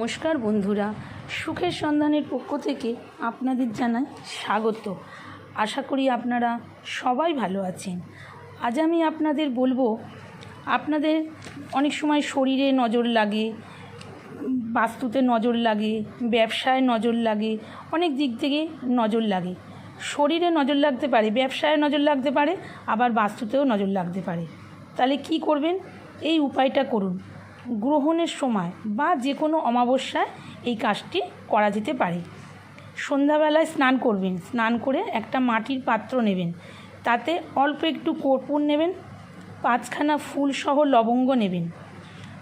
নমস্কার বন্ধুরা, সুখের সন্ধানের পক্ষ থেকে আপনাদের জানাই স্বাগত। আশা করি আপনারা সবাই ভালো আছেন। আজ আমি আপনাদের বলব, আপনাদের অনেক সময় শরীরে নজর লাগে, বাস্তুতে নজর লাগে, ব্যবসায় নজর লাগে, অনেক দিক থেকে নজর লাগে। শরীরে নজর লাগতে পারে, ব্যবসায় নজর লাগতে পারে, আবার বাস্তুতেও নজর লাগতে পারে। তাহলে কি করবেন? এই উপায়টা করুন। গ্রহণের সময় বা যে কোনো অমাবস্যায় এই কাজটি করা যেতে পারে। সন্ধ্যাবেলায় স্নান করবেন। স্নান করে একটা মাটির পাত্র নেবেন। তাতে অল্প একটু কর্পূর নেবেন। পাঁচখানা ফুলসহ লবঙ্গ নেবেন।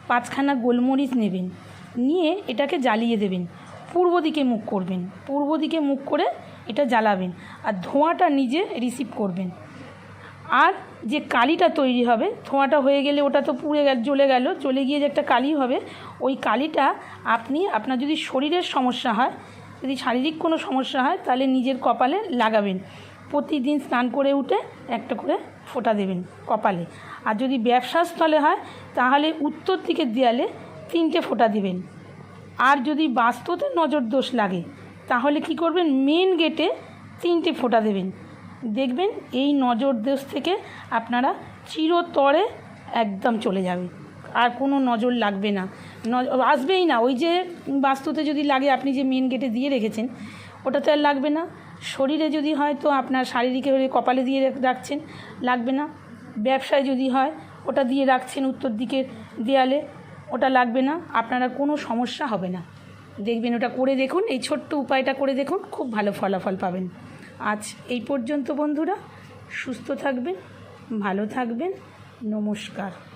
পাঁচখানা গোলমরিচ নেবেন। নিয়ে এটাকে জ্বালিয়ে দেবেন। পূর্ব দিকে মুখ করবেন। পূর্ব দিকে মুখ করে এটা জ্বালাবেন। আর ধোঁয়াটা নিজে রিসিভ করবেন। আর যে কালিটা তৈরি হবে, ধোঁয়াটা হয়ে গেলে ওটা তো পুড়ে গেল, জ্বলে গেল জ্বলে গিয়ে যে একটা কালি হবে, ওই কালিটা আপনি, আপনার যদি শরীরের সমস্যা হয়, যদি শারীরিক কোনো সমস্যা হয়, তাহলে নিজের কপালে লাগাবেন। প্রতিদিন স্নান করে উঠে একটা করে ফোটা দেবেন কপালে। আর যদি ব্যবসার স্থলে হয়, তাহলে উত্তর দিকের দেয়ালে তিনটে ফোঁটা দিবেন। আর যদি বাস্তুতে নজর দোষ লাগে, তাহলে কি করবেন? মেন গেটে তিনটে ফোঁটা দেবেন। দেখবেন এই নজর দোষ থেকে আপনারা চিরতরে একদম চলে যাবে আর কোনো নজর লাগবে না। আসবেই না। ওই যে বাস্তুতে যদি লাগে, আপনি যে মেন গেটে দিয়ে রেখেছেন, ওটাতে আর লাগবে না। শরীরে যদি হয় তো আপনার শারীরিক কপালে দিয়ে রাখছেন, লাগবে না। ব্যবসায় যদি হয়, ওটা দিয়ে রাখছেন উত্তর দিকের দেয়ালে, ওটা লাগবে না। আপনারা কোনো সমস্যা হবে না। দেখবেন ওটা করে দেখুন, এই ছোট্ট উপায়টা করে দেখুন, খুব ভালো ফলাফল পাবেন। আজ এই পর্যন্ত বন্ধুরা সুস্থ থাকবেন ভালো থাকবেন নমস্কার।